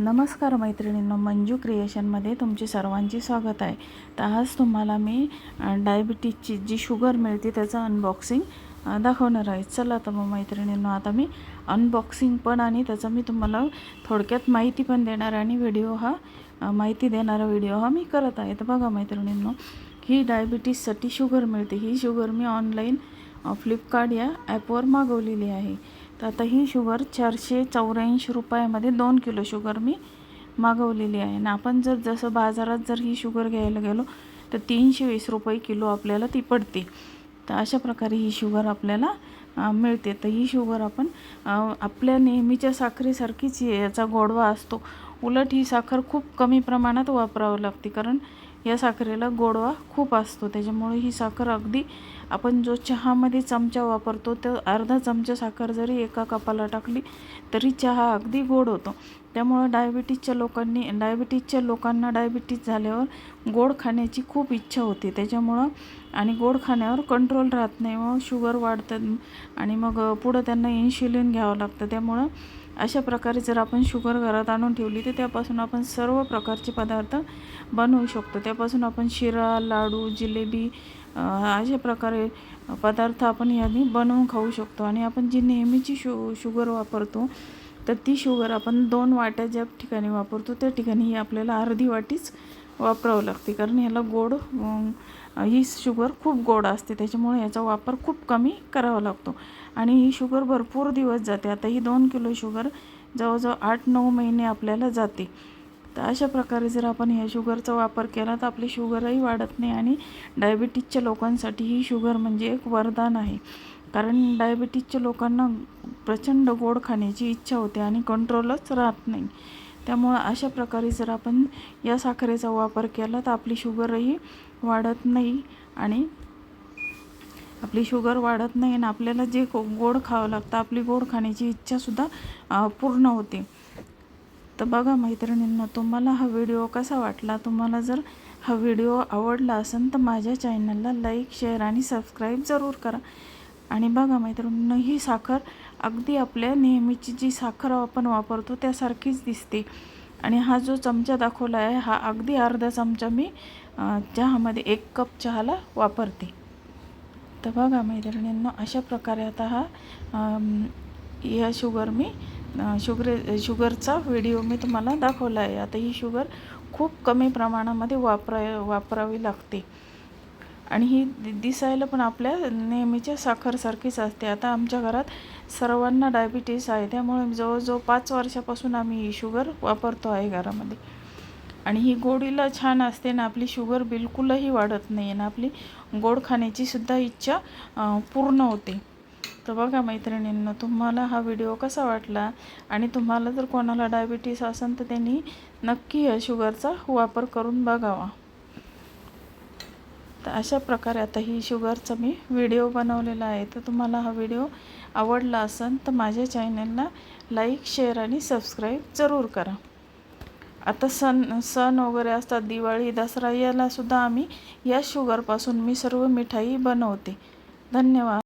नमस्कार मैत्रिणींनो मंजू क्रिएशनमध्ये तुमचे सर्वांचे स्वागत आहे. तर आज तुम्हाला मी डायबिटीजची जी शुगर मिळते त्याचं अनबॉक्सिंग दाखवणार आहे. चला तर मग मैत्रिणींनो आता मी अनबॉक्सिंग पण आणि त्याचं मी तुम्हाला थोडक्यात माहिती पण देणार आणि व्हिडिओ हा माहिती देणारा व्हिडिओ हा मी करत आहे. तर बघा मैत्रिणींनो ही डायबिटीजसाठी शुगर मिळते. ही शुगर मी ऑनलाईन फ्लिपकार्ट या ॲपवर मागवलेली आहे. तर आता ही शुगर चारशे चौऱ्याऐंशी रुपयामध्ये दोन किलो शुगर मी मागवलेली आहे. आणि आपण जर जसं बाजारात जर ही शुगर घ्यायला गेलो तर तीनशे वीस रुपये किलो आपल्याला ती पडते. तर अशा प्रकारे ही शुगर आपल्याला मिळते. तर ही शुगर आपण आपल्या नेहमीच्या साखरेसारखीच याचा गोडवा असतो. उलट ही साखर खूप कमी प्रमाणात वापरावं लागते. कारण या साखरेला गोडवा खूप असतो. त्याच्यामुळे ही साखर अगदी आपण जो चहामध्ये चमचा वापरतो तर अर्धा चमचा साखर जरी एका कपाला टाकली तरी चहा अगदी गोड होतो. त्यामुळं डायबिटीजच्या लोकांनी डायबिटीजच्या लोकांना डायबिटीज झाल्यावर गोड खाण्याची खूप इच्छा होते. त्याच्यामुळं आणि गोड खाण्यावर कंट्रोल राहत नाही. मग शुगर वाढतं आणि मग पुढं त्यांना इन्शुलिन घ्यावं लागतं. त्यामुळं अशा प्रकारे जर आपण शुगर घरात आणून ठेवली तर त्यापासून आपण सर्व प्रकारचे पदार्थ बनवू शकतो. त्यापासून आपण शिरा लाडू जिलेबी अशा प्रकारे पदार्थ आपण याने बनवून खाऊ शकतो. आणि आपण जी नेहमीची शु शुगर वापरतो तर ती शुगर आपण दोन वाट्या ज्या ठिकाणी वापरतो त्या ठिकाणी ही आपल्याला अर्धी वाटीच वापरावं लागते. कारण ह्याला गोड ही शुगर खूप गोड असते. त्याच्यामुळे याचा वापर खूप कमी करावा लागतो. आणि ही शुगर भरपूर दिवस जाते. आता ही दोन किलो शुगर जवळजवळ आठ नऊ महिने आपल्याला जाते. तर अशा प्रकारे जर आपण ह्या शुगरचा वापर केला तर आपली शुगरही वाढत नाही आणि डायबिटीजच्या लोकांसाठी ही शुगर म्हणजे एक वरदान आहे. कारण डायबिटीजच्या लोकांना प्रचंड गोड खाण्याची इच्छा होते आणि कंट्रोलच राहत नाही. त्यामुळं अशा प्रकारे जर आपण या साखरेचा वापर केला तर आपली शुगरही वाढत नाही आणि आपली शुगर वाढत नाही आणि आपल्याला जे गोड खावं लागतं आपली गोड खाण्याची इच्छासुद्धा पूर्ण होते. तर बघा मैत्रिणींना तुम्हाला हा व्हिडिओ कसा वाटला? तुम्हाला जर हा व्हिडिओ आवडला असेल तर माझ्या चॅनलला लाईक शेअर आणि सबस्क्राईब जरूर करा. आणि बघा मैत्रिणींनो ही साखर अगदी आपल्या नेहमीची जी साखर आपण वापरतो त्यासारखीच दिसते. आणि हा जो चमचा दाखवला आहे हा अगदी अर्धा चमचा मी चहामध्ये एक कप चहाला वापरते. तर बघा मैत्रिणींनो अशा प्रकारे आता हा या शुगर मी शुगर शुगरचा व्हिडिओ मी तुम्हाला दाखवला आहे. आता ही शुगर खूप कमी प्रमाणामध्ये वापरा वापरावी लागते. आणि ही दि- दिसायला पण आपल्या नेहमीच्या साखरसारखीच असते. आता आमच्या घरात सर्वांना डायबिटीस आहे. त्यामुळे जवळजवळ पाच वर्षापासून आम्ही ही शुगर वापरतो आहे घरामध्ये. आणि ही गोडीला छान असते ना आपली शुगर बिलकुलही वाढत नाही ना आपली गोड खाण्याची सुद्धा इच्छा पूर्ण होते. तर बघा मैत्रिणींना तुम्हाला हा व्हिडिओ कसा वाटला? आणि तुम्हाला जर कोणाला डायबिटीस असेल तर त्यांनी नक्की या शुगरचा वापर करून बघावा. तर अशा प्रकारे आता ही शुगरचा मी व्हिडिओ बनवलेला आहे. तर तुम्हाला हा व्हिडिओ आवडला असेल तर माझ्या चॅनलला लाईक शेअर आणि सबस्क्राईब जरूर करा. आता सण सण वगैरे असतात दिवाळी दसरा यालासुद्धा आम्ही या शुगरपासून मी सर्व मिठाई बनवते. धन्यवाद.